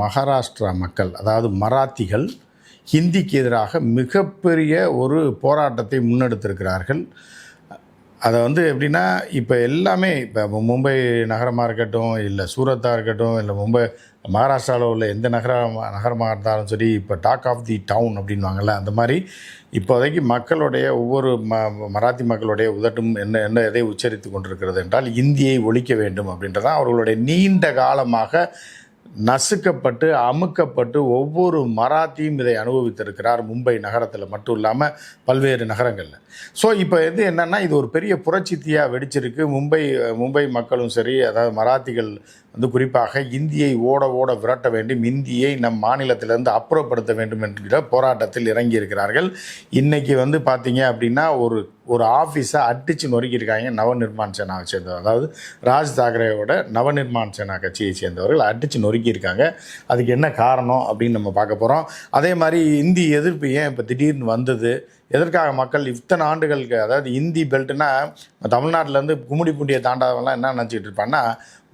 மகாராஷ்டிரா மக்கள் அதாவது மராத்திகள் ஹிந்திக்கு எதிராக மிகப்பெரிய ஒரு போராட்டத்தை முன்னெடுத்திருக்கிறார்கள். அதை வந்து எப்படின்னா இப்போ எல்லாமே இப்போ மும்பை நகரமாக இருக்கட்டும் இல்லை சூரத்தாக இருக்கட்டும் இல்லை மும்பை மகாராஷ்டிராவில் உள்ள எந்த நகர நகரமாக இருந்தாலும் சரி இப்போ டாக் ஆஃப் தி டவுன் அப்படின்வாங்கள்ல அந்த மாதிரி இப்போதைக்கு மக்களுடைய ஒவ்வொரு ம மராத்தி மக்களுடைய உதட்டும் என்ன என்ன எதை உச்சரித்து கொண்டிருக்கிறது என்றால் இந்தியை ஒழிக்க வேண்டும் அப்படின்றதான் அவர்களுடைய நீண்ட காலமாக நசுக்கப்பட்டு அமுக்கப்பட்டு ஒவ்வொரு மராத்தியும் இதை அனுபவித்திருக்கிறார் மும்பை நகரத்தில் மட்டும் இல்லாமல் பல்வேறு நகரங்களில். ஸோ இப்போ இது என்னென்னா இது ஒரு பெரிய புரட்சித்தியாக வெடிச்சிருக்கு. மும்பை மும்பை மக்களும் சரி அதாவது மராத்திகள் வந்து குறிப்பாக இந்தியை ஓட ஓட விரட்ட வேண்டும் இந்தியை நம் மாநிலத்திலிருந்து அப்புறப்படுத்த வேண்டும் என்கிற போராட்டத்தில் இறங்கி இருக்கிறார்கள் இன்றைக்கி வந்து பார்த்தீங்க அப்படின்னா ஒரு ஒரு ஆஃபீஸை அடித்து நொறுக்கியிருக்காங்க நவநிர்மாண் சேனாவை சேர்ந்தவர். அதாவது ராஜ் தாக்கரேவோட நவநிர்மாண் சேனா கட்சியை சேர்ந்தவர்கள் அடித்து நொறுக்கியிருக்காங்க. அதுக்கு என்ன காரணம் அப்படின்னு நம்ம பார்க்க போகிறோம் அதே மாதிரி இந்தி எதிர்ப்பு ஏன் இப்போ திடீர்னு வந்தது? எதற்காக மக்கள் இத்தனை ஆண்டுகளுக்கு அதாவது இந்தி பெல்ட்னா தமிழ்நாட்டிலேருந்து கும்மிடி பூண்டியை தாண்டாதவங்களாம் என்ன நினச்சிக்கிட்டு இருப்பான்னா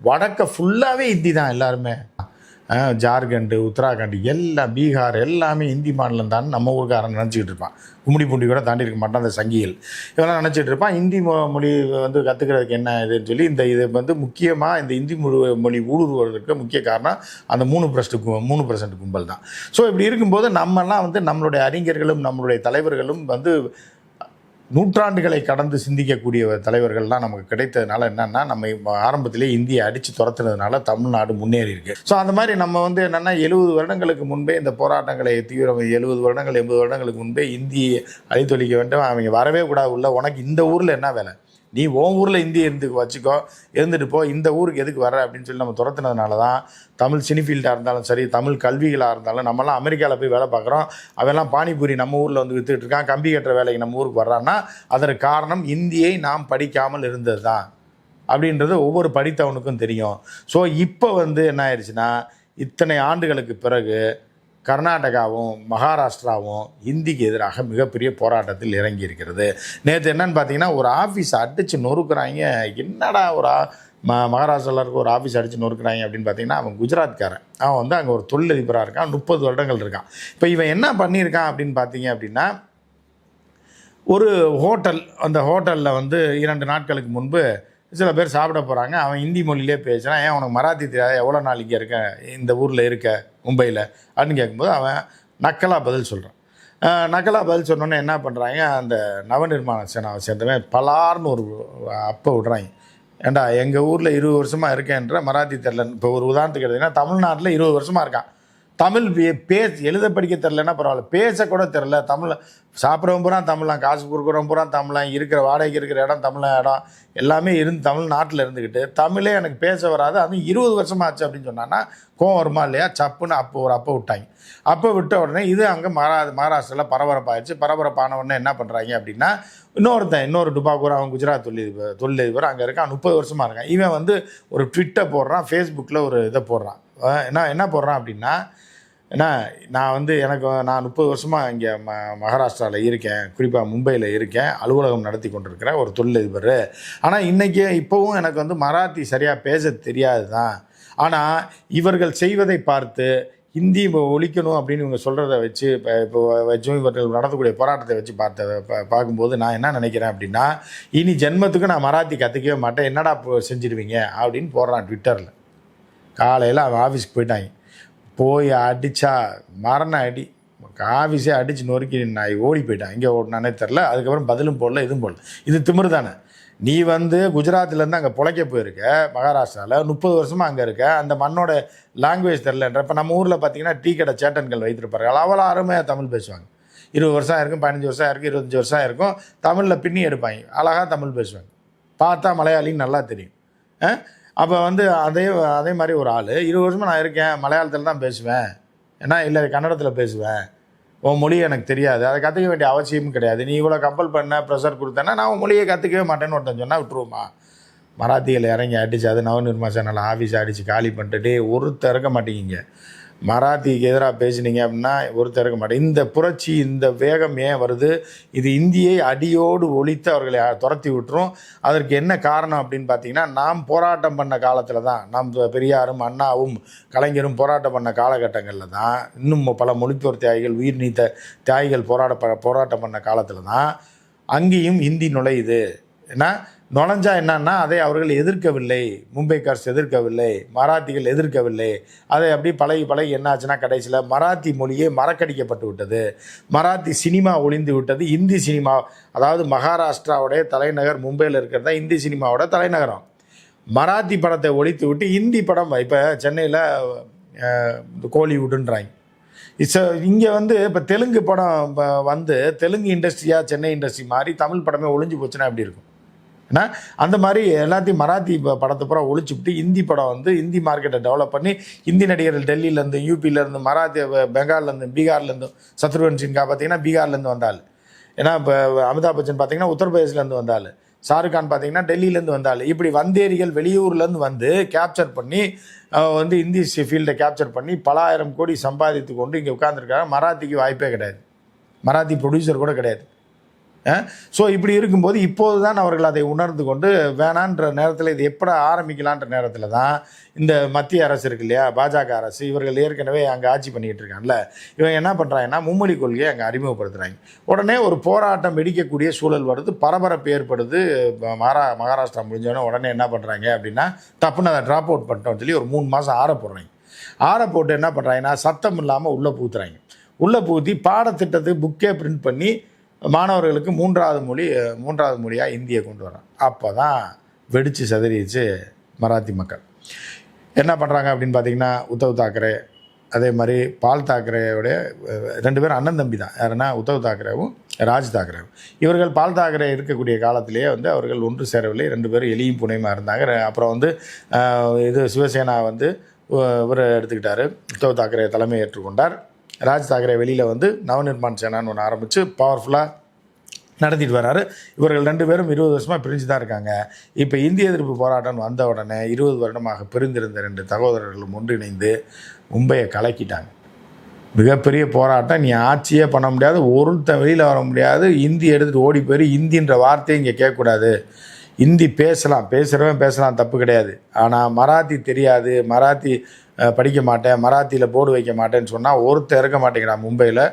வடக்க ஃபுல்லாகவே ஹிந்தி தான் எல்லாருமே. ஜார்க்கண்டு உத்தராகண்ட் எல்லாம் பீகார் எல்லாமே இந்தி மாநிலம் தான் நம்ம ஊருக்காரன் நினச்சிக்கிட்டு இருப்பான். கும்மிடி பூண்டி கூட தாண்டி இருக்க மாட்டான் அந்த சங்கிகள். இவெல்லாம் நினச்சிட்டு இருப்பான் இந்தி மொ- மொழி வந்து கற்றுக்கிறதுக்கு என்ன இதுன்னு சொல்லி இந்த இது வந்து முக்கியமாக இந்த இந்தி மொழி மொழி ஊடுருவதற்கு முக்கிய காரணம் அந்த மூணு பர்சன்ட் மூணு பர்சன்ட் கும்பல் தான். ஸோ இப்படி இருக்கும்போது நம்மலாம் வந்து நம்மளுடைய அறிஞர்களும் நம்மளுடைய தலைவர்களும் வந்து நூற்றாண்டுகளை கடந்து சிந்திக்கக்கூடிய தலைவர்கள்லாம் நமக்கு கிடைத்ததுனால என்னன்னா நம்ம ஆரம்பத்திலே இந்தியை அடித்து துரத்துனதுனால தமிழ்நாடு முன்னேறி இருக்கு. ஸோ அந்த மாதிரி நம்ம வந்து என்னன்னா எழுபது வருடங்களுக்கு முன்பே இந்த போராட்டங்களை தீவிரம் எழுபது வருடங்கள் எண்பது வருடங்களுக்கு முன்பே இந்தியை அழித்தொழிக்க வேண்டும். அவங்க வரவே கூடாது. உள்ள உனக்கு இந்த ஊரில் என்ன வேலை? நீ உன் ஊரில் இந்தி இருந்து வச்சுக்கோ இருந்துட்டு போ இந்த ஊருக்கு எதுக்கு வர அப்படின்னு சொல்லி நம்ம துரத்துனதுனால தான் தமிழ் சினிஃபீல்டாக இருந்தாலும் சரி தமிழ் கல்விகளாக இருந்தாலும் நம்மலாம் அமெரிக்காவில் போய் வேலை பார்க்குறோம். அவெல்லாம் பானிபூரி நம்ம ஊரில் வந்து வித்துட்டு இருக்கான். கம்பி கட்டுற வேலைக்கு நம்ம ஊருக்கு வர்றான்னா அதற்கு காரணம் இந்தியை நாம் படிக்காமல் இருந்தது தான் அப்படின்றது ஒவ்வொரு படித்தவனுக்கும் தெரியும். ஸோ இப்போ வந்து என்ன ஆயிடுச்சுன்னா இத்தனை ஆண்டுகளுக்கு பிறகு கர்நாடகாவும் மகாராஷ்டிராவும் இந்திக்கு எதிராக மிகப்பெரிய போராட்டத்தில் இறங்கி இருக்கிறது நேற்று என்னன்னு பார்த்தீங்கன்னா ஒரு ஆஃபீஸ் அடித்து நொறுக்குறாங்க. என்னடா ஒரு ம மகாராஷ்டிராவில் இருக்க ஒரு ஆஃபீஸ் அடித்து நொறுக்குறாங்க அப்படின்னு பார்த்தீங்கன்னா அவன் குஜராத்காரன். அவன் வந்து அங்கே ஒரு தொழிலதிபராக இருக்கான். முப்பது வருடங்கள் இருக்கான். இப்போ இவன் என்ன பண்ணியிருக்கான் அப்படின்னு பார்த்தீங்க அப்படின்னா ஒரு ஹோட்டல் அந்த ஹோட்டலில் வந்து இரண்டு நாட்களுக்கு முன்பு சில பேர் சாப்பிட போகிறாங்க அவன் ஹிந்தி மொழியிலே பேசுகிறான் ஏன் உனக்கு மராத்தி தெரியாது? எவ்வளோ நாள் இங்கே இருக்க? இந்த ஊரில் இருக்க? மும்பையில் அப்படின்னு கேட்கும்போது அவன் நக்கலாக பதில் சொல்கிறான் நக்கலாக பதில் சொன்னோன்னே என்ன பண்ணுறாங்க அந்த நவநிர்மாண சேனாவை சேர்ந்தவன் பலார்னு ஒரு அப்போ விடுறாங்க. ஏண்டா எங்கள் ஊரில் இருபது வருஷமாக இருக்கேன்ற மராத்தி தெரிலன் இப்போ ஒரு உதாரணத்துக்கு எடுத்திங்கன்னா தமிழ்நாட்டில் இருபது வருஷமாக இருக்கான். தமிழ் பே- பேச எழுத படிக்க தெரிலன்னா பரவாயில்ல. பேசக்கூட தெரில தமிழ் சாப்பிட்றவன் பூரா தமிழான் காசு கொடுக்குறவன் பூரா தமிழாம் இருக்கிற வாடகைக்கு இருக்கிற இடம் தமிழன் இடம். எல்லாமே இருந்து தமிழ் நாட்டில் இருந்துக்கிட்டு தமிழே எனக்கு பேச வராது. அதுவும் இருபது வருஷமா ஆச்சு அப்படின்னு சொன்னான்னா கோவம் வருமா இல்லையா? சப்புன்னு அப்போ ஒரு அப்போ விட்டாங்க. அப்போ விட்ட உடனே இது அங்கே மகா மகாராஷ்டிராவில் பரபரப்பாயிடுச்சு. பரபரப்பான உடனே என்ன பண்ணுறாங்க அப்படின்னா இன்னொருத்தன் இன்னொரு டுபாக்கூர் அவன் குஜராத் தொழிலதிபர் தொழிலதிபர் அங்கே இருக்கான். முப்பது வருஷமாக இருக்கான். இவன் வந்து ஒரு ட்விட்டை போடுறான் ஃபேஸ்புக்கில் ஒரு இதை போடுறான். என்ன என்ன போடுறான் அப்படின்னா ஏன்னா நான் வந்து எனக்கு நான் முப்பது வருஷமாக இங்கே ம மகாராஷ்டிராவில் இருக்கேன் குறிப்பாக மும்பையில் இருக்கேன் அலுவலகம் நடத்தி கொண்டிருக்கிறேன் ஒரு தொழிலதிபர். ஆனால் இன்றைக்கி இப்போவும் எனக்கு வந்து மராத்தி சரியாக பேச தெரியாது தான் ஆனால் இவர்கள் செய்வதை பார்த்து ஹிந்தி ஒழிக்கணும் அப்படின்னு இவங்க சொல்கிறத வச்சு இப்போ இப்போ வச்சும் இவர்கள் நடத்தக்கூடிய போராட்டத்தை வச்சு பார்த்த பார்க்கும்போது நான் என்ன நினைக்கிறேன் அப்படின்னா இனி ஜென்மத்துக்கு நான் மராத்தி கற்றுக்கவே மாட்டேன் என்னடா இப்போ செஞ்சிருவீங்க அப்படின்னு போடுறான் ட்விட்டரில். காலையில் அவன் ஆஃபீஸ்க்கு போயிட்டாங்க. போய் அடித்தா மரண அடி. ஆஃபீஸே அடித்து நொறுக்கி நான் ஓடி போயிட்டான். இங்கே ஓடினானே தெரில அதுக்கப்புறம் பதிலும் போடல எதுவும் போடல. இது திமிரு தானே. நீ வந்து குஜராத்லேருந்து அங்கே பிழைக்க போயிருக்க மகாராஷ்டிராவில் முப்பது வருஷமாக அங்கே இருக்க. அந்த மண்ணோட லாங்குவேஜ் தெரிலன்ற இப்போ நம்ம ஊரில் பார்த்தீங்கன்னா டீ கடை சேட்டன்கள் வைத்திருப்பார்கள். அவ்வளோ அருமையாக தமிழ் பேசுவாங்க. இருபது வருஷம் இருக்கும் பதினஞ்சு வருஷம் இருக்கும் இருபத்தஞ்சி வருஷம் இருக்கும் தமிழில் பின்னி எடுப்பாங்க. அழகாக தமிழ் பேசுவாங்க. பார்த்தா மலையாளின்னு நல்லா தெரியும். அப்போ வந்து அதே அதே மாதிரி ஒரு ஆள் இருபது வருஷமாக நான் இருக்கேன் மலையாளத்தில் தான் பேசுவேன். ஏன்னா இல்லை கன்னடத்தில் பேசுவேன். உன் மொழி எனக்கு தெரியாது. அதை கற்றுக்க வேண்டிய அவசியமும் கிடையாது. நீ இவ்வளோ கம்பல் பண்ண ப்ரெஷர் கொடுத்தேன்னா நான் உன் மொழியை கற்றுக்கவே மாட்டேன்னு ஒருத்தன் சொன்னால் விட்டுருவோமா? மராத்தியில் இறங்கி அடிச்சு அது நவநிர்மா சேனல் ஆஃபீஸ் அடித்து காலி பண்ணிட்டு ஒருத்தர் இருக்க மாட்டேங்கிங்க. மராத்திக்கு எதிராக பேசுனீங்க அப்படின்னா ஒருத்தர் இருக்க மாட்டேன் இந்த புரட்சி இந்த வேகம் ஏன் வருது? இது இந்தியை அடியோடு ஒழித்து அவர்களை துரத்தி விட்டுரும். அதற்கு என்ன காரணம் அப்படின்னு பார்த்தீங்கன்னா நாம் போராட்டம் பண்ண காலத்தில் தான் நாம் பெரியாரும் அண்ணாவும் கலைஞரும் போராட்டம் பண்ண காலகட்டங்களில் தான் இன்னும் பல மொழிப்போர் தியாகிகள் உயிர் நீத்த தியாகிகள் போராட ப- போராட்டம் பண்ண காலத்தில் தான் அங்கேயும் இந்தி நுழையுது. ஏன்னா நுழைஞ்சா என்னன்னா அதை அவர்கள் எதிர்க்கவில்லை. மும்பைக்கர்ஸ் எதிர்க்கவில்லை. மராத்திகள் எதிர்க்கவில்லை. அதை அப்படி பழகி பழகி என்னாச்சுன்னா கடைசியில் மராத்தி மொழியே மறக்கடிக்கப்பட்டு விட்டது. மராத்தி சினிமா ஒளிந்து விட்டது. இந்தி சினிமா அதாவது மகாராஷ்டிராவுடைய தலைநகர் மும்பையில் இருக்கிறது தான் இந்தி சினிமாவோட தலைநகரம். மராத்தி படத்தை ஒழித்து விட்டு இந்தி படம் இப்போ சென்னையில் கோலிவுட்டுன்றாங்க. இட்ஸ் இங்கே வந்து இப்போ தெலுங்கு படம் வந்து தெலுங்கு இண்டஸ்ட்ரியாக சென்னை இண்டஸ்ட்ரி மாதிரி தமிழ் படமே ஒளிஞ்சு போச்சுன்னா எப்படி இருக்கும்? ஏன்னா அந்த மாதிரி எல்லாத்தையும் மராத்தி ப- படத்தை பூரா ஒழிச்சுவிட்டு இந்தி படம் வந்து இந்தி மார்க்கெட்டை டெவலப் பண்ணி இந்தி நடிகர்கள் டெல்லியிலேருந்து யூபியிலேருந்து மராத்தி பெங்கால்லேருந்து பீகார்லேருந்து சத்ருவன் சின்ஹா பார்த்தீங்கன்னா பீகார்லேருந்து வந்தாள். ஏன்னா இப்போ அமிதாப் பச்சன் பார்த்தீங்கன்னா உத்தரப்பிரதேசிலேருந்து வந்தாள். ஷாருக் கான் பார்த்தீங்கன்னா டெல்லியிலேருந்து வந்தாள். இப்படி வந்தேரிகள் வெளியூர்லேருந்து வந்து கேப்சர் பண்ணி வந்து இந்தி ஃபீல்டை கேப்சர் பண்ணி பல ஆயிரம் கோடி சம்பாதித்து கொண்டு இங்கே உட்காந்துருக்காங்க மராத்திக்கு வாய்ப்பே கிடையாது. மராத்தி ப்ரொடியூசர் கூட கிடையாது. ஸோ இப்படி இருக்கும்போது இப்போது தான் அவர்கள் அதை உணர்ந்து கொண்டு வேணான்ற நேரத்தில் இது எப்பட ஆரம்பிக்கலான்ற நேரத்தில் தான் இந்த மத்திய அரசு இருக்கு இல்லையா? பாஜக அரசு இவர்கள் ஏற்கனவே அங்கே ஆட்சி பண்ணிக்கிட்டு இருக்காங்கல்ல. இவங்க என்ன பண்ணுறாங்கன்னா மும்மொழி கொள்கையை அங்கே அறிமுகப்படுத்துகிறாங்க உடனே ஒரு போராட்டம் வெடிக்கக்கூடிய சூழல் வருது. பரபரப்பு ஏற்படுது. மகாரா மகாராஷ்டிரா முடிஞ்சோடனே உடனே என்ன பண்ணுறாங்க அப்படின்னா டப்புன்னு அதை ட்ராப் அவுட் பண்ணிட்டோம்னு சொல்லி ஒரு மூணு மாதம் ஆற போடுறாங்க. ஆற போட்டு என்ன பண்ணுறாங்கன்னா சத்தம் இல்லாமல் உள்ளே பூத்துறாங்க. உள்ளே பூத்தி பாடத்திட்டத்துக்கு புக்கே பிரிண்ட் பண்ணி மாணவர்களுக்கு மூன்றாவது மொழி மூன்றாவது மொழியாக இந்தியை கொண்டு வரான் அப்போ தான் வெடித்து சதறிச்சு மராத்தி மக்கள். என்ன பண்ணுறாங்க அப்படின்னு பார்த்தீங்கன்னா உத்தவ் தாக்கரே அதே மாதிரி பால் தாக்கரேவுடைய ரெண்டு பேரும் அண்ணன் தம்பி தான். யாருன்னா உத்தவ் தாக்கரேவும் ராஜ் தாக்கரேவும். இவர்கள் பால் தாக்கரே இருக்கக்கூடிய காலத்திலேயே வந்து அவர்கள் ஒன்று சேரவில்லை. ரெண்டு பேரும் எலியும் புனையுமா இருந்தாங்க. அப்புறம் வந்து இது சிவசேனா வந்து இவர் எடுத்துக்கிட்டார். உத்தவ் தாக்கரே தலைமை ஏற்றுக்கொண்டார் ராஜ் தாக்கரே வெளியில் வந்து நவநிர்மாண் சேனான்னு ஒன்று ஆரம்பித்து பவர்ஃபுல்லாக நடத்திட்டு வராரு. இவர்கள் ரெண்டு பேரும் இருபது வருஷமாக பிரிஞ்சு தான் இருக்காங்க. இப்போ இந்திய எதிர்ப்பு போராட்டம் வந்த உடனே இருபது வருடமாக பிரிந்திருந்த ரெண்டு சகோதரர்களும் ஒன்றிணைந்து மும்பையை கலக்கிட்டாங்க. மிகப்பெரிய போராட்டம். நீ ஆட்சியே பண்ண முடியாது ஒருத்தன் வெளியில் வர முடியாது. இந்தி எடுத்துகிட்டு ஓடி போய் இந்தின்ற வார்த்தையை இங்கே கேட்கக்கூடாது. இந்தி பேசலாம். பேசுகிறவன் பேசலாம் தப்பு கிடையாது. ஆனால் மராத்தி தெரியாது. மராத்தி படிக்க மாட்டேன். மராத்தியில் போர்டு வைக்க மாட்டேன்னு சொன்னால் ஒருத்தன் இருக்க மாட்டேங்கிறான் மும்பையில்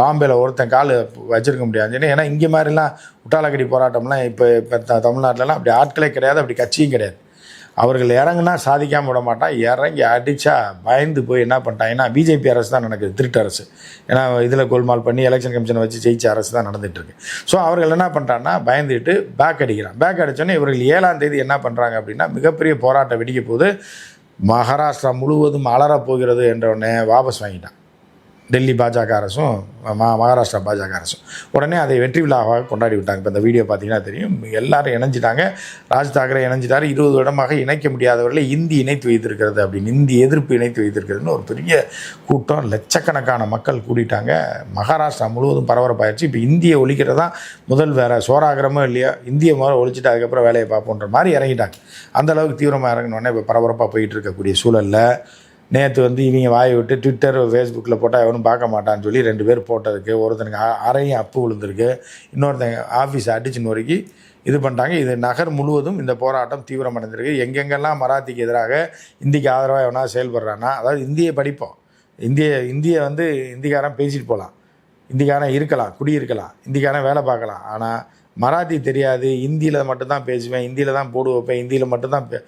பாம்பேயில் ஒருத்தன் கால் வச்சிருக்க முடியாது. ஏன்னா இங்கே மாதிரிலாம் உட்டாலக்கடி போராட்டம்லாம் இப்போ இப்போ த தமிழ்நாட்டிலலாம் அப்படி ஆட்களே கிடையாது. அப்படி கட்சியும் கிடையாது. அவர்கள் இறங்குனா சாதிக்காமல் விட மாட்டான். இறங்கி அடித்தா பயந்து போய் என்ன பண்ணிட்டாங்கன்னா பிஜேபி அரசு தான் நடக்குது திருட்டு அரசு. ஏன்னா இதில் கோல்மால் பண்ணி எலெக்ஷன் கமிஷனை வச்சு ஜெயிச்ச அரசு தான் நடந்துகிட்டு இருக்கு. ஸோ அவர்கள் என்ன பண்ணுறான்னா பயந்துட்டு பேக் அடிக்கிறான். பேக் அடித்தோன்னே இவர்கள் ஏழாம் தேதி என்ன பண்ணுறாங்க அப்படின்னா மிகப்பெரிய போராட்டம் வெடிக்க போது மகாராஷ்டிரா முழுவதும் அலறப் போகிறது என்ற வாபஸ் வாங்கிட்டான். டெல்லி பாஜக அரசும் மா மகாராஷ்டிரா பாஜக அரசும் உடனே அதை வெற்றி விழாவாக கொண்டாடி விட்டாங்க. இப்போ இந்த வீடியோ பார்த்தீங்கன்னா தெரியும். எல்லாரும் இணைஞ்சிட்டாங்க. ராஜ் தாக்கரே இணைஞ்சிட்டார். இருபது வருடமாக இணைக்க முடியாதவர்களை இந்தி இணைத்து வைத்திருக்கிறது அப்படின்னு இந்தி எதிர்ப்பு இணைத்து வைத்திருக்கிறதுன்னு ஒரு பெரிய கூட்டம். லட்சக்கணக்கான மக்கள் கூடிட்டாங்க. மகாராஷ்டிரா முழுவதும் பரபரப்பாயிருச்சு. இப்போ இந்தியை ஒழிக்கிறது தான் முதல் வேற. சோறாகிறமோ இல்லையா இந்திய முதல்ல ஒழிச்சிட்டு அதுக்கப்புறம் வேலையை பார்ப்போன்ற மாதிரி இறங்கிட்டாங்க. அந்தளவுக்கு தீவிரமாக இறங்கினோடனே இப்போ பரபரப்பாக போயிட்டு இருக்கக்கூடிய சூழலில் நேற்று வந்து இவங்க வாயை விட்டு ட்விட்டர் ஃபேஸ்புக்கில் போட்டால் எவனும் பார்க்க மாட்டான்னு சொல்லி ரெண்டு பேர் போட்டதுக்கு ஒருத்தனுக்கு அறையும் அப்பு விழுந்திருக்கு. இன்னொருத்தங்க ஆஃபீஸ் அடிச்சு வரைக்கும் இது பண்ணிட்டாங்க. இது நகர் முழுவதும் இந்த போராட்டம் தீவிரமடைந்திருக்கு. எங்கெங்கெல்லாம் மராத்திக்கு எதிராக இந்திக்கு ஆதரவாக எவனா செயல்படுறான்னா அதாவது இந்தியை படிப்போம். இந்திய இந்தியை வந்து இந்திக்காரன் பேசிட்டு போகலாம் இந்திக்காரன் இருக்கலாம் குடியிருக்கலாம். இந்திக்காரன் வேலை பார்க்கலாம். ஆனால் மராத்தி தெரியாது இந்தியில் மட்டும்தான் பேசுவேன் இந்தியில் தான் போடு வைப்பேன் இந்தியில் மட்டும்தான் பே-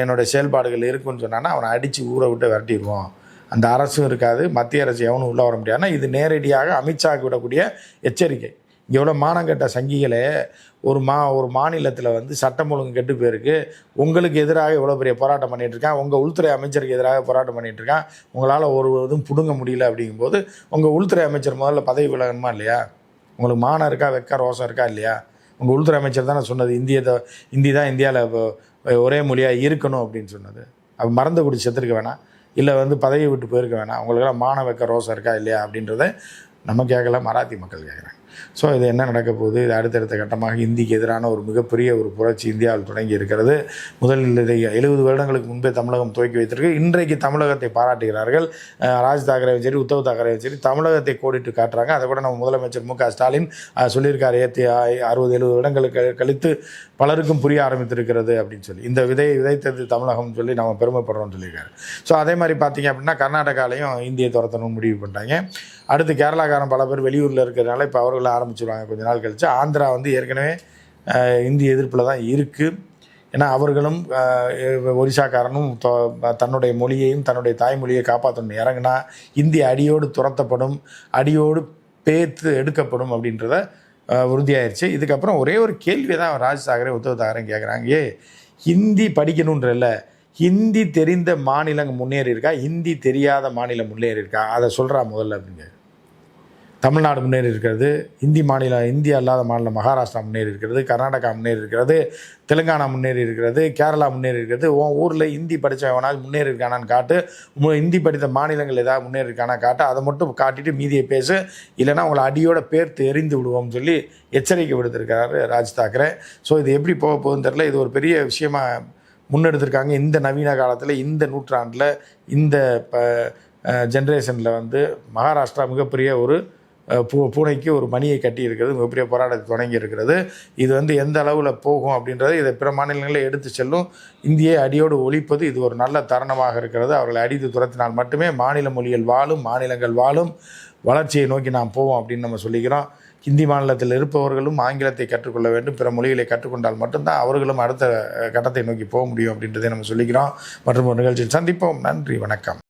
என்னோட செயல்பாடுகள் இருக்குன்னு சொன்னான்னா அவனை அடித்து ஊரை விட்டு விரட்டிடுவோம் அந்த அரசும் இருக்காது மத்திய அரசு எவனும் உள்ளே வர முடியாதுன்னா இது நேரடியாக அமித்ஷாவுக்கு விடக்கூடிய எச்சரிக்கை. இங்கே எவ்வளோ மானங்கட்ட சங்கிகளே ஒரு மா ஒரு மாநிலத்தில் வந்து சட்டம் ஒழுங்கு கெட்டு போயிருக்கு. உங்களுக்கு எதிராக எவ்வளோ பெரிய போராட்டம் பண்ணிட்டு உங்கள் உள்துறை அமைச்சருக்கு எதிராக போராட்டம் பண்ணிட்டு இருக்கான். உங்களால் ஒரு இதுவும் பிடுங்க முடியல அப்படிங்கும்போது உங்கள் உள்துறை அமைச்சர் முதல்ல பதவி விலகணுமா இல்லையா? உங்களுக்கு மானம் இருக்கா வெக்கா ரோசம் இருக்கா இல்லையா? உங்கள் உள்துறை அமைச்சர் தானே சொன்னது இந்திய இந்தி தான் இந்தியாவில் ஒரே மொழியாக இருக்கணும் அப்படின்னு சொன்னது. அப்போ மறந்து குடி செத்துருக்க வேணாம். இல்லை வந்து பதவி விட்டு போயிருக்க வேணாம். உங்களுக்கெல்லாம் மான வெக்க ரோசம் இருக்கா இல்லையா அப்படின்றத நம்ம கேட்கல மராத்தி மக்கள் கேட்குறாங்க. ஸோ இது என்ன நடக்க போகுது? இது அடுத்தடுத்த கட்டமாக இந்திக்கு எதிரான ஒரு மிகப்பெரிய ஒரு புரட்சி இந்தியாவில் தொடங்கி இருக்கிறது. முதலில் இதை எழுபது வருடங்களுக்கு முன்பே தமிழகம் துவக்கி வைத்திருக்கு. இன்றைக்கு தமிழகத்தை பாராட்டுகிறார்கள். ராஜ் தாக்கரேவும் சரி உத்தவ் தாக்கரேவும் சரி தமிழகத்தை கோடிட்டு காட்டுறாங்க. அதை கூட நம்ம முதலமைச்சர் மு க ஸ்டாலின் சொல்லியிருக்கார். ஏற்றி அறுபது எழுபது வருடங்களுக்கு கழித்து பலருக்கும் புரிய ஆரம்பித்திருக்கிறது அப்படின்னு சொல்லி. இந்த விதையை விதைத்தது தமிழகம்னு சொல்லி நம்ம பெருமைப்படுறோம்னு சொல்லியிருக்காரு. ஸோ அதே மாதிரி பார்த்தீங்க அப்படின்னா கர்நாடகாலையும் இந்தியை துரத்தணும்னு முடிவு பண்ணிட்டாங்க. அடுத்து கேரளாக்காரன் பல பேர் வெளியூரில் இருக்கிறதுனால இப்போ அவர்கள் ஆரம்பிச்சிருவாங்க. கொஞ்ச நாள் கழிச்சு ஆந்திரா வந்து ஏற்கனவே இந்திய எதிர்ப்பில் தான் இருக்குது ஏன்னா அவர்களும் ஒரிசாக்காரனும் தொ- தன்னுடைய மொழியையும் தன்னுடைய தாய்மொழியை காப்பாற்றணும் இறங்குனா இந்தி அடியோடு துரத்தப்படும் அடியோடு பேத்து எடுக்கப்படும் அப்படின்றத உறுதியாயிருச்சு. இதுக்கப்புறம் ஒரே ஒரு கேள்வி தான் ராஜ் தாக்கரே உத்தவ் தாக்கரே கேட்குறாங்க ஏ ஹிந்தி படிக்கணுன்றல்ல ஹிந்தி தெரிந்த மாநிலம் முன்னேறி இருக்கா ஹிந்தி தெரியாத மாநிலம் முன்னேறி இருக்கா அதை சொல்கிறா முதல்ல அப்படிங்க தமிழ்நாடு முன்னேறி இருக்கிறது இந்தி மாநிலம் இந்தியா அல்லாத மாநிலம் மகாராஷ்டிரா முன்னேறி இருக்கிறது கர்நாடகா முன்னேறி இருக்கிறது தெலுங்கானா முன்னேறி இருக்கிறது கேரளா முன்னேறி இருக்கிறது உன் ஊரில் இந்தி படித்தவனால் முன்னேறி இருக்கானான்னு காட்டு. இந்தி படித்த மாநிலங்கள் ஏதாவது முன்னேறி இருக்கானா காட்டு. அதை மட்டும் காட்டிட்டு மீதியை பேசு. இல்லைன்னா உங்களை அடியோட பேர்த்து எரிந்து விடுவோம்னு சொல்லி எச்சரிக்கை விடுத்திருக்காரு ராஜ் தாக்கரே. ஸோ இது எப்படி போக போகுதுன்னு தெரில இது ஒரு பெரிய விஷயமா முன்னெடுத்திருக்காங்க. இந்த நவீன காலத்தில் இந்த நூற்றாண்டில் இந்த ஜென்ரேஷனில் வந்து மகாராஷ்டிரா மிகப்பெரிய ஒரு பூ பூனைக்கு ஒரு மணியை கட்டி இருக்கிறது மிகப்பெரிய போராட்டத்தை தொடங்கி இருக்கிறது இது வந்து எந்த அளவில் போகும் அப்படின்றது இதை பிற மாநிலங்களில் எடுத்து செல்லும். இந்தியை அடியோடு ஒழிப்பது இது ஒரு நல்ல தருணமாக இருக்கிறது. அவர்களை அடித்து துரத்தினால் மட்டுமே மாநில மொழிகள் வாழும் மாநிலங்கள் வாழும். வளர்ச்சியை நோக்கி நாம் போவோம் அப்படின்னு நம்ம சொல்லிக்கிறோம். ஹிந்தி மாநிலத்தில் இருப்பவர்களும் ஆங்கிலத்தை கற்றுக்கொள்ள வேண்டும். பிற மொழிகளை கற்றுக்கொண்டால் மட்டும்தான் அவர்களும் அடுத்த கட்டத்தை நோக்கி போக முடியும் அப்படின்றதை நம்ம சொல்லிக்கிறோம். மற்றும் ஒரு நிகழ்ச்சியில் சந்திப்போம். நன்றி வணக்கம்.